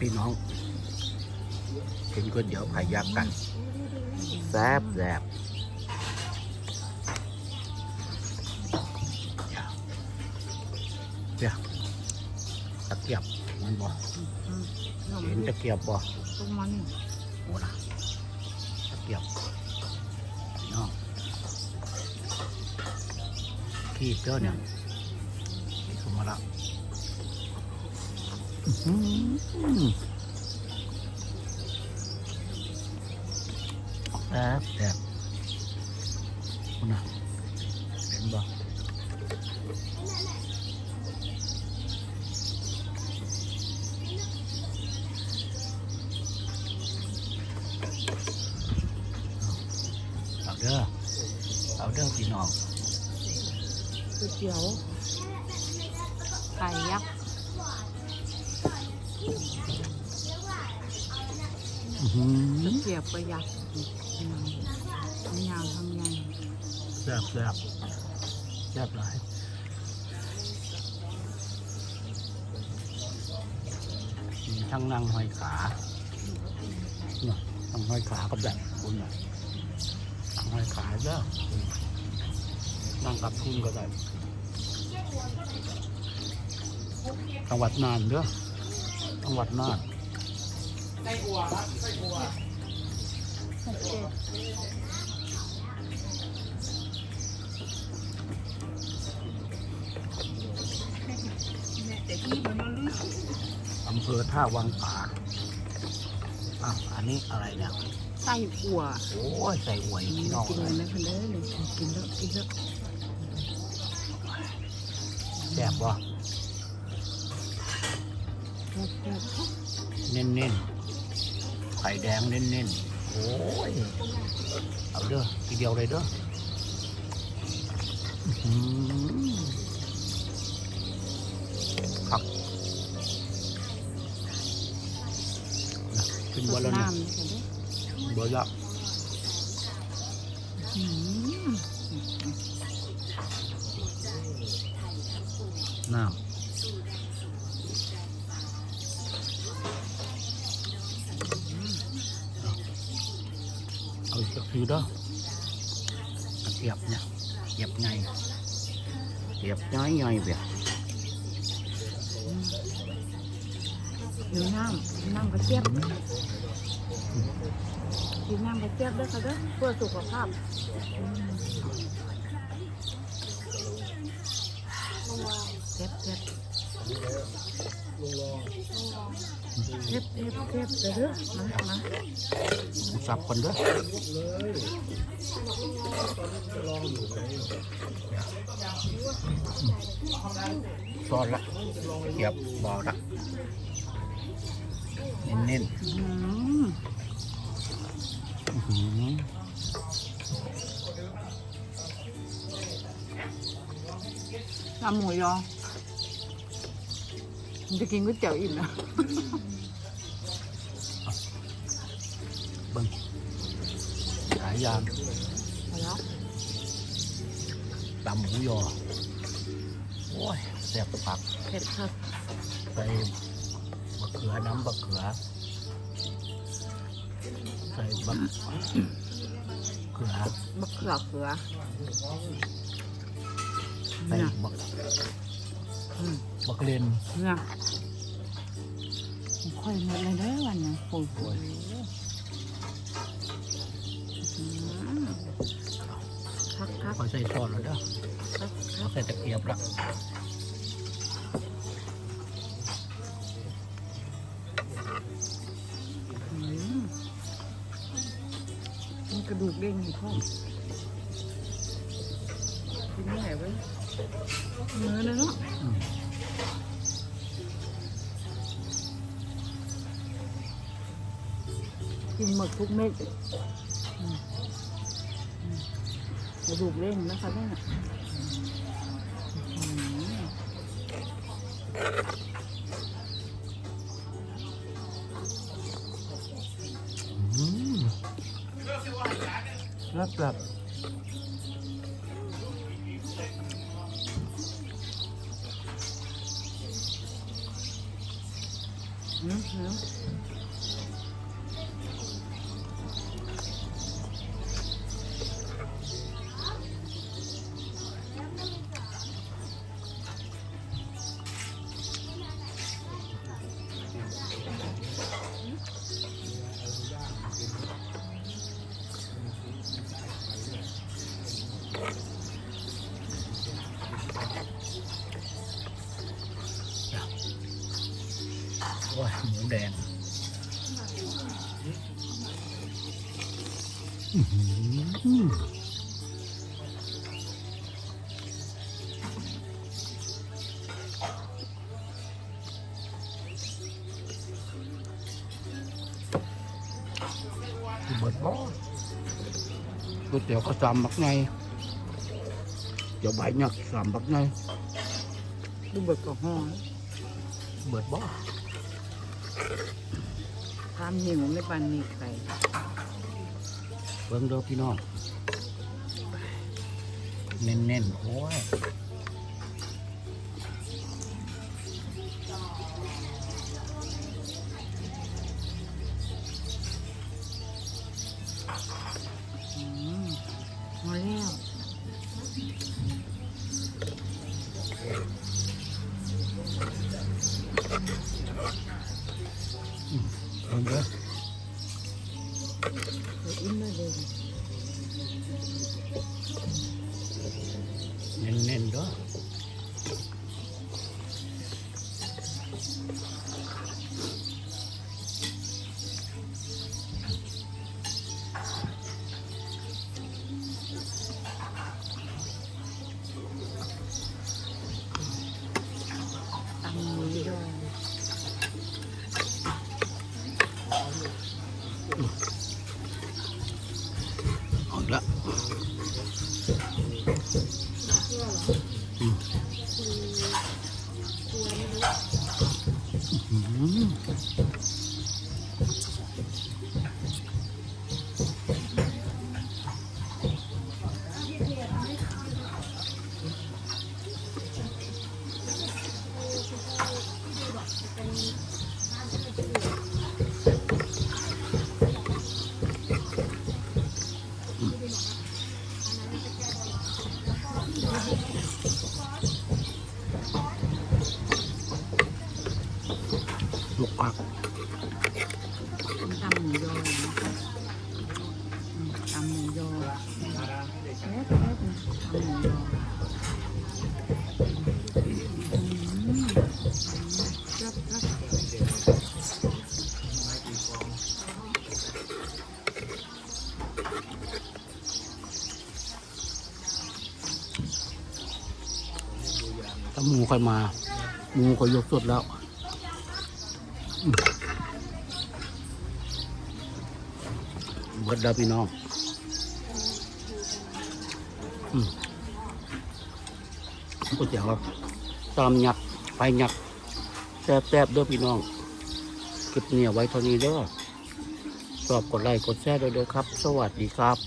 พี่น้องกินก๋วยเตี๋ยวไข่ยักษ์กันแซ่บแซ่บเดี๋ยวตะเกียบมันบ่อืมขนมเห็นตะเกียบบ่ตรงมันโอ้นะตะเกียบพี่น้องขีบเด้อเนี่ยนี่คือมาละ อื้อหือแซ่บแซ่บคุณน่ะเห็นบ่เอาเด้อเอาเด้อพี่น้องก๋วยเตี๋ยวไก่ยักษ์อื้อหือเกียบก็ยักษ์อืมทำยาวทำใหญ่แซ่บแซ่บแซ่บหลายมีทั้งนั่งห้อยขาเนาะนั่งห้อยขาก็แบบคุณน่ะนั่งห้อยขาเด้อนั่งกับทุนก็ได้จังหวัดน่านเด้อจังหวัดน่าน อำเภอท่าวังป่าอะอันนี้อะไรเนี่ย ไส้อัวโอ้ยใส่หวยพี่น้องกินเลยนะคุณเด้อเลยกินแล้วกินแล้วแซ่บบ่แซ่บแซ่บเน้นเน้น ไข่แดงเน้นๆ โอ้ย เอาเด้อทีเดียวเลยเด้อครับนะขึ้นบ่ดแล้วเนี่ยน้ำเลยค่ะเด้อบ่ละน้ำเอาอีกสักทีเด้อตะเกียบเนี่ยเกียบไงเกียบน้อยไงเบียเดี๋ยวน้ำน้ำกระเจี๊ยบกินน้ำกระเจี๊ยบด้วยค่ะเด้อเพื่อสุขภาพอืมเจ็บเจ็บ เจ็บเจ็บเจ็บเดี๋ยวเด้อมามาสับคนเด้อซอนละเกียบบอละเน้นอืมๆอื้อหือน้ำหมูยอมัน จะกินก๋วยเตี๋ยวอิ่มนะเบิ่งหลายอย่างพอแล้วตำหมูยอ โอ้ยแซ่บผักเผ็ดค่ะใส่มะเขือน้ำมะเขือ ใส่บักเขือมะเขือเขือใส่เนี่ยบักอืม บักเลนเนี่ยผมค่อยหมดเลยเด้อวันนี้โอ้โหอืมคักคักพอใส่ซอสแล้วเด้อคักพคัอกใส่ตะเกียบละอืมมีกระดูกเด้งอยู่ข้อกินไม่ไหวเว้ยเนื้อเลยเนาะอืม กินหมดทุกเม็ดกระดูกเด้งนะคะเนี่ยอืมอืมแล้วแบบหืมหืม แดงอื้อหือเบิดบ่ ก๋วยเตี๋ยวก็สามบักไงเดี๋ยวใบหยักสามบักไงดูเบิดกับห้องเบิดบ่ทำหิวไม่ปันมีใครเบิ่งเด้อพี่น้องเน้นๆโอ้ย เよし。 ถ้าหมูค่อยมา หมูค่อยยกสดแล้วเบิดแล้วพี่น้องอืมก๋วยเตี๋ยวตามหยักไปหยักแซ่บๆเด้อพี่น้องคลิปนี้เอาไว้เท่านี้เด้อชอบกดไลค์กดแชร์ด้วยเด้อครับ สวัสดีครับ